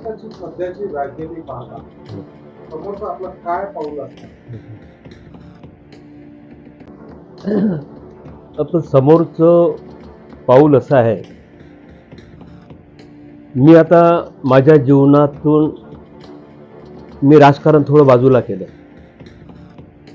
महाराष्ट्राची सध्याची राजधानी पाहता समोरचं आपलं काय पाऊल असतं? आपलं समोरचं पाऊल असं आहे मी आता माझ्या जीवनातून मी राजकारण थोडं बाजूला केलं.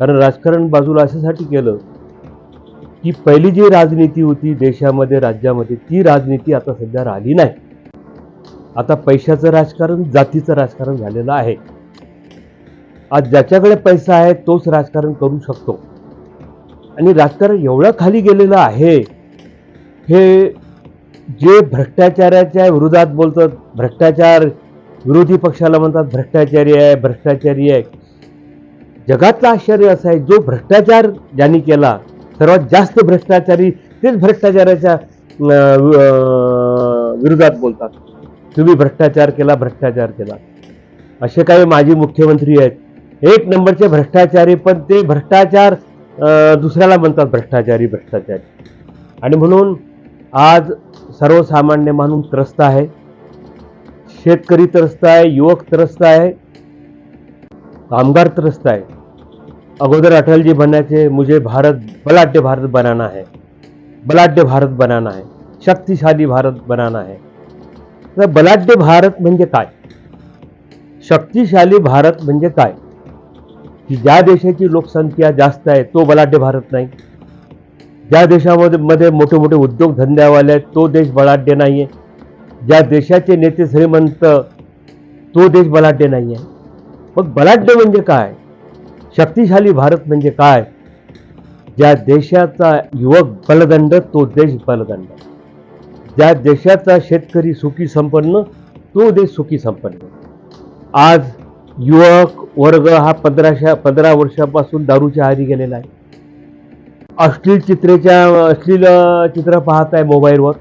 कारण राजकारण बाजूला अशासाठी केलं की पहिली जी राजनीती होती देशामध्ये राज्यामध्ये ती राजनीती आता सध्या राहिली नाही. आता पैशाचं राजकारण जातीचं राजकारण झालेलं आहे. आज ज्याच्याकडे पैसा आहे तोच राजकारण करू शकतो. आणि राजकारण एवढं खाली गेलेलं आहे हे जे भ्रष्टाचाराच्या विरोधात बोलतात भ्रष्टाचार विरोधी पक्षाला म्हणतात भ्रष्टाचारी आहे भ्रष्टाचारी आहे. जगातलं आश्चर्य असं आहे जो भ्रष्टाचार ज्यांनी केला सर्वात जास्त भ्रष्टाचारी तेच भ्रष्टाचाराच्या विरोधात बोलतात. तुम्ही भ्रष्टाचार केला भ्रष्टाचार केला. असे काही माजी मुख्यमंत्री आहेत. एक नंबरचे भ्रष्टाचारी पण ते भ्रष्टाचार दुसऱ्याला म्हणतात भ्रष्टाचारी भ्रष्टाचारी. आणि म्हणून आज सर्वसामान्य माणूस त्रस्त आहे. शेतकरी त्रस्त आहे युवक त्रस्त आहे कामगार त्रस्त आहे. अगोदर अटलजी बनायचे मुझे भारत बलाढ्य भारत बनाना है. बलाढ्य भारत बनाना है. शक्तिशाली भारत बनाना है. बलाढ्य भारत म्हणजे काय? शक्तिशाली भारत म्हणजे काय? की ज्या देशाची लोकसंख्या जास्त आहे तो बलाढ्य भारत नाही. ज्या देशामध्ये मध्ये मोठे मोठे उद्योगधंद्यावाले आहेत तो देश बलाढ्य नाही आहे ज्या देशाचे नेते श्रीमंत तो देश बलाढ्य नाही आहे मग बलाढ्य म्हणजे काय? शक्तिशाली भारत म्हणजे काय? ज्या देशाचा युवक बलदंड तो देश बलदंड. ज्या देशाचा शेतकरी सुखी संपन्न तो देश सुखी संपन्न. आज युवक वर्ग हा पंधराशा पंधरा वर्षापासून दारूच्या आहारी गेलेला आहे. अश्लील चित्रेच्या अश्लील चित्र पाहत आहे मोबाईलवर.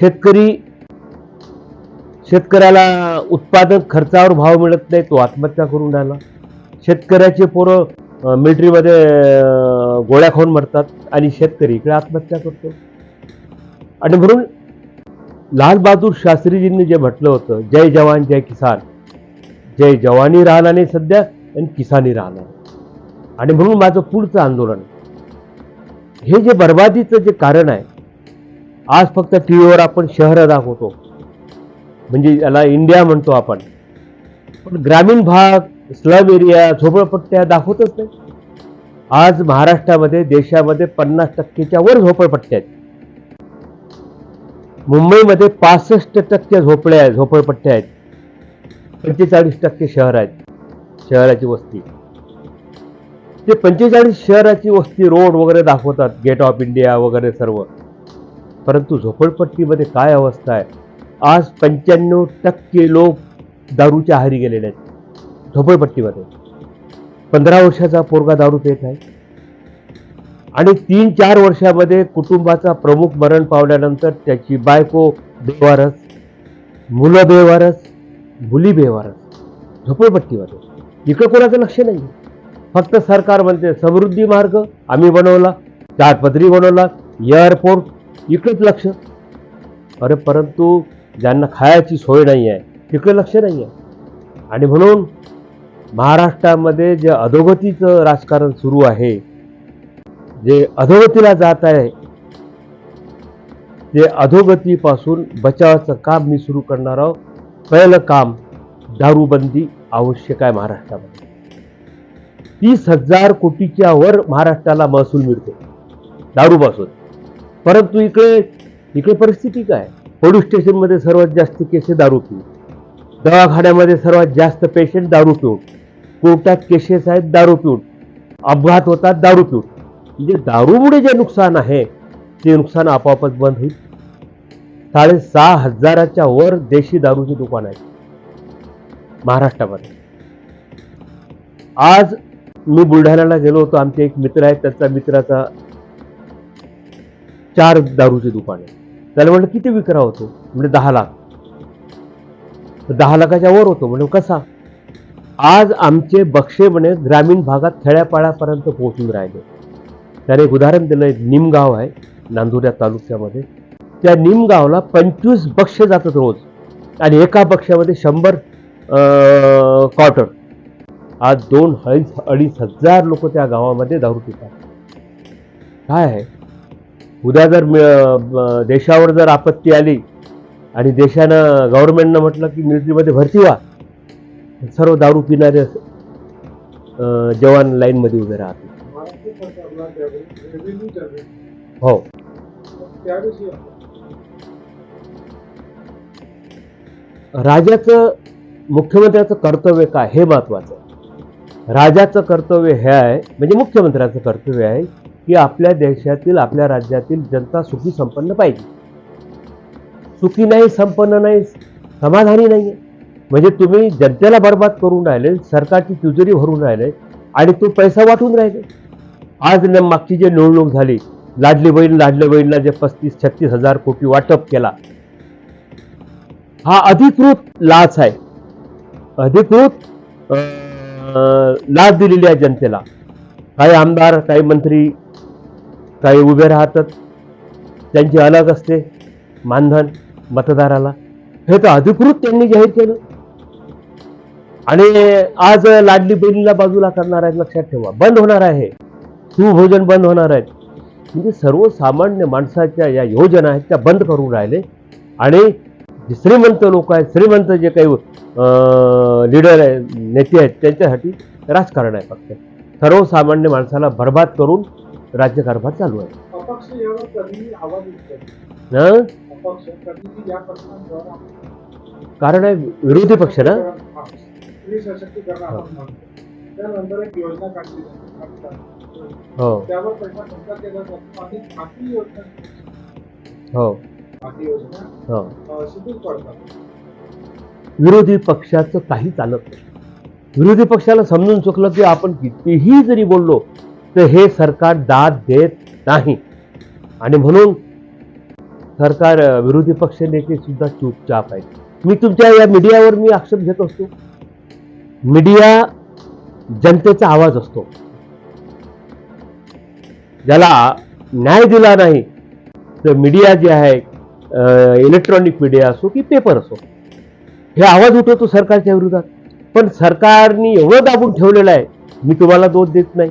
शेतकरी शेतकऱ्याला उत्पादन खर्चावर भाव मिळत नाही तो आत्महत्या करून राहिला. शेतकऱ्याचे पोरं मिलिटरीमध्ये गोळ्या खाऊन मरतात आणि शेतकरी इकडे आत्महत्या करतो. आणि म्हणून लालबहादूर शास्त्रीजींनी जे म्हटलं होतं जय जवान जय किसान. जय जवानी राहणार सध्या आणि किसानी राहणार. आणि म्हणून माझं पुढचं आंदोलन. हे जे बर्बादीचं जे कारण आहे आज फक्त टी व्हीवर आपण शहरं दाखवतो. म्हणजे याला इंडिया म्हणतो आपण. पण ग्रामीण भाग स्लम एरिया झोपडपट्ट्या दाखवतच नाही. आज महाराष्ट्रामध्ये देशामध्ये पन्नास टक्केच्या वर झोपडपट्ट्या आहेत मुंबईमध्ये पासष्ट टक्के झोपड्या आहेत झोपडपट्ट्या आहेत. पंचेचाळीस टक्के शहर आहेत शहराची वस्ती. ते पंचेचाळीस शहराची वस्ती रोड वगैरे दाखवतात गेट ऑफ इंडिया वगैरे सर्व. परंतु झोपडपट्टीमध्ये काय अवस्था आहे? आज पंच्याण्णव टक्के लोक दारूच्या आहारी गेलेले आहेत झोपडपट्टीमध्ये. पंधरा वर्षाचा पोरगा दारू पेत आहे. आणि तीन चार वर्षामध्ये कुटुंबाचा प्रमुख मरण पावल्यानंतर त्याची बायको बेवारस मुलं बेवारस मुली बेवारस झोपडपट्टीवर इकडं कोणाचं लक्ष नाही. फक्त सरकार म्हणते समृद्धी मार्ग आम्ही बनवला चारपदरी बनवला एअरपोर्ट इकडेच लक्ष. अरे परंतु ज्यांना खायची सोय नाही आहे तिकडे लक्ष नाही आहे आणि म्हणून महाराष्ट्रामध्ये जे अधोगतीचं राजकारण सुरू आहे जे अधोगतीला जात आहे ते अधोगतीपासून बचावाचं काम मी सुरू करणार आहोत पहिलं काम दारूबंदी आवश्यक आहे महाराष्ट्रामध्ये. तीस हजार कोटीच्या वर महाराष्ट्राला महसूल मिळतो. दारूपासून परंतु इकडे इकडे परिस्थिती काय? पोलीस स्टेशनमध्ये सर्वात जास्त केसे दारू पिऊन. दवाखान्यामध्ये सर्वात जास्त पेशंट दारू पिऊन. कोर्टात केसेस आहेत दारू पिऊन. अपघात होतात दारू पिऊन. म्हणजे दारूमुळे जे नुकसान आहे ते नुकसान आपोआपच बंद होईल. साडेसहा हजाराच्या वर देशी दारूची दुकान आहेत. महाराष्ट्रामध्ये. आज मी बुलढाण्याला गेलो होतो आमचे एक मित्र आहेत त्याचा मित्राचा चार दारूची दुकान आहे. त्याला म्हटलं किती विक्रा होतो? म्हणजे दहा लाख. दहा लाखाच्या वर होतो म्हणजे कसा? आज आमचे बक्षेपणे ग्रामीण भागात खेड्यापाड्यापर्यंत पोहोचून राहिले. त्याने एक उदाहरण एक निमगाव आहे नांदुर्या तालुक्यामध्ये. त्या निमगावला पंचवीस बक्ष जातात रोज. आणि एका पक्षामध्ये शंभर क्वार्टर. आज दोन अडीच अडीच हजार लोक त्या गावामध्ये दारू पितात. काय आहे? उद्या जर देशावर जर आपत्ती आली आणि देशानं गव्हर्नमेंटनं म्हटलं की मिलिटरीमध्ये भरती व्हा सर्व दारू पिणारे जवान लाईनमध्ये उभे राहतील हो. राजाचं मुख्यमंत्र्याचं कर्तव्य काय? हे महत्वाचं राजाचं कर्तव्य हे आहे म्हणजे मुख्यमंत्र्याचं कर्तव्य आहे की आपल्या देशातील आपल्या राज्यातील जनता सुखी संपन्न पाहिजे. सुखी नाही संपन्न नाही समाधानी नाही म्हणजे तुम्ही जनतेला बर्बाद करून राहिले सरकारची तिजोरी भरून राहिले आणि तो पैसा वाटून राहिले. आज न मागची जे निवडणूक झाली लाडली बहीण लाडल्या बहीणला जे पस्तीस छत्तीस हजार कोटी वाटप केला हा अधिकृत लाच आहे. अधिकृत लाच दिलेली आहे जनतेला. काही आमदार काही मंत्री काही उभे राहतात त्यांची अलग असते मानधन मतदाराला. हे तर अधिकृत त्यांनी जाहीर केलं. आणि आज लाडली बहिणीला बाजूला करणार आहेत लक्षात ठेवा. बंद होणार आहे. शिवभोजन बंद होणार आहेत. म्हणजे सर्वसामान्य माणसाच्या या योजना आहेत त्या बंद करून राहिले. आणि जे श्रीमंत लोक आहेत श्रीमंत जे काही लीडर आहे नेते आहेत त्यांच्यासाठी राजकारण आहे फक्त. सर्वसामान्य माणसाला बर्बाद करून राज्यकारभार चालू आहे. हं? कारण आहे विरोधी पक्ष ना. स्त्री सशक्तीकरण आपण म्हणतो त्यानंतर एक योजना काढली जाते. हो. त्यावर पैसा खर्च केला जातो. आणि बाकी योजना. हो. बाकी योजना हो. शिथिल पडतात. विरोधी पक्षाचं काही चालत नाही. विरोधी पक्षाला समजून चुकलं की आपण कितीही जरी बोललो तर हे सरकार दाद देत नाही. आणि म्हणून सरकार विरोधी पक्ष नेते सुद्धा चुपचाप आहेत. मी तुमच्या या मीडियावर मी आक्षेप घेत असतो. मीडिया जनतेचा आवाज असतो. ज्याला न्याय दिला नाही तर मीडिया जे आहे इलेक्ट्रॉनिक मीडिया असो की पेपर असो हे आवाज उठवतो सरकारच्या विरोधात. पण सरकारने एवढं दाबून ठेवलेलं आहे मी तुम्हाला दोष देत नाही.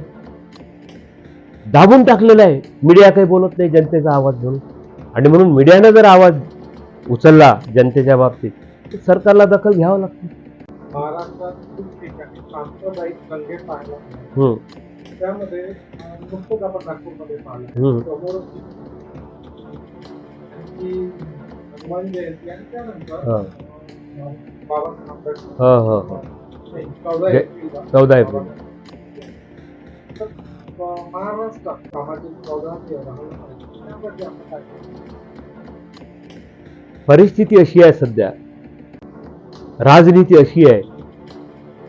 दाबून टाकलेलं आहे मीडिया काही बोलत नाही जनतेचा आवाज म्हणून. आणि म्हणून मीडियानं जर आवाज उचलला जनतेच्या बाबतीत तर सरकारला दखल घ्यावं लागते. महाराष्ट्रात सांप्रदायिक दंगे. हम्म, त्यामध्ये अं, नुकतंच आपण नागपूरमध्ये पाहिलं. हम्म. आणखी हनुमान जयंती आणि त्यानंतर हा. अं, बाबासाहेब आंबेडकर. हो हो हो. नाही, चौदा जे- एप्रिलला चौदा एप्रिल. तर, अं, महाराष्ट्रात सामाजिक चौदा राहिलं पाहिजे त्यामध्ये आपण काय परिस्थिती अशी आहे सध्या. राजनीती अशी आहे.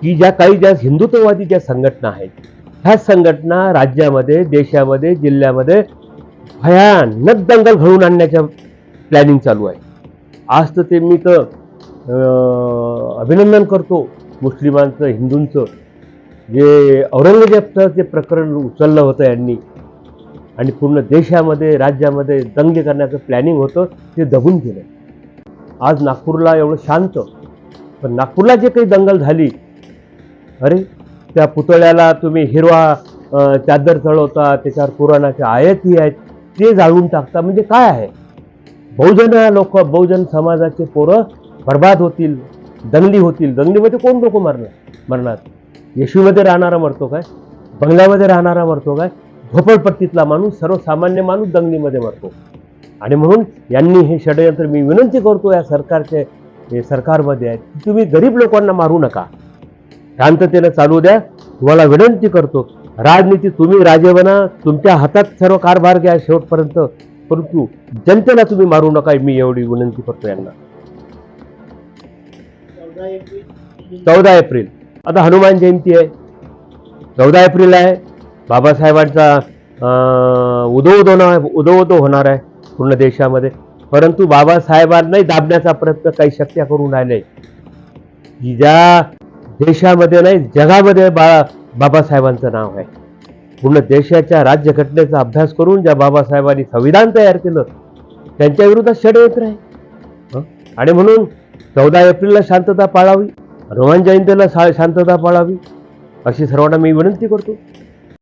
की ज्या काही ज्या हिंदुत्ववादी ज्या संघटना आहेत ह्या संघटना राज्यामध्ये देशामध्ये जिल्ह्यामध्ये भयानक दंगल घडवून आणण्याच्या प्लॅनिंग चालू आहे. आज तर ते मी तर अभिनंदन करतो मुस्लिमांचं हिंदूंचं. जे औरंगजेबचं जे प्रकरण उचललं होतं यांनी आणि पूर्ण देशामध्ये राज्यामध्ये दंगे करण्याचं प्लॅनिंग होतं ते दबून गेलं. आज नागपूरला एवढं शांत पण नागपूरला जे काही दंगल झाली अरे त्या पुतळ्याला तुम्ही हिरवा चादर चढवता त्याच्यावर पुराणाच्या आयती आहेत ते जाळून टाकता म्हणजे काय आहे? बहुजन लोक बहुजन समाजाचे पोरं बर्बाद होतील दंगली होतील. दंगलीमध्ये कोण लोक मरणार? मरणार? येशूमध्ये राहणारा मरतो काय? बंगल्यामध्ये राहणारा मरतो काय? झोपडपट्टीतला माणूस सर्वसामान्य माणूस दंगलीमध्ये मरतो. आणि म्हणून यांनी हे षडयंत्र मी विनंती करतो या सरकारचे हे सरकारमध्ये आहे की तुम्ही गरीब लोकांना मारू नका. शांततेने चालू द्या. तुम्हाला विनंती करतो राजनीती तुम्ही राजे बना तुमच्या हातात सर्व कारभार घ्या शेवटपर्यंत. परंतु जनतेला तुम्ही मारू नका मी एवढी विनंती करतो यांना. चौदा एप्रिल. आता हनुमान जयंती आहे. चौदा एप्रिल आहे. बाबासाहेबांचा अं, उदो उदो होणार आहे पूर्ण देशामध्ये. परंतु बाबासाहेबांनाही दाबण्याचा प्रयत्न काही शक्य करून राहिले. की ज्या देशामध्ये नाही जगामध्ये बा बाबासाहेबांचं नाव आहे. पूर्ण देशाच्या राज्यघटनेचा अभ्यास करून ज्या बाबासाहेबांनी संविधान तयार केलं त्यांच्या विरोधात षडयंत्र आहे. आणि म्हणून चौदा एप्रिलला शांतता पाळावी हनुमान जयंतीला शा- शांतता पाळावी अशी सर्वांना मी विनंती करतो.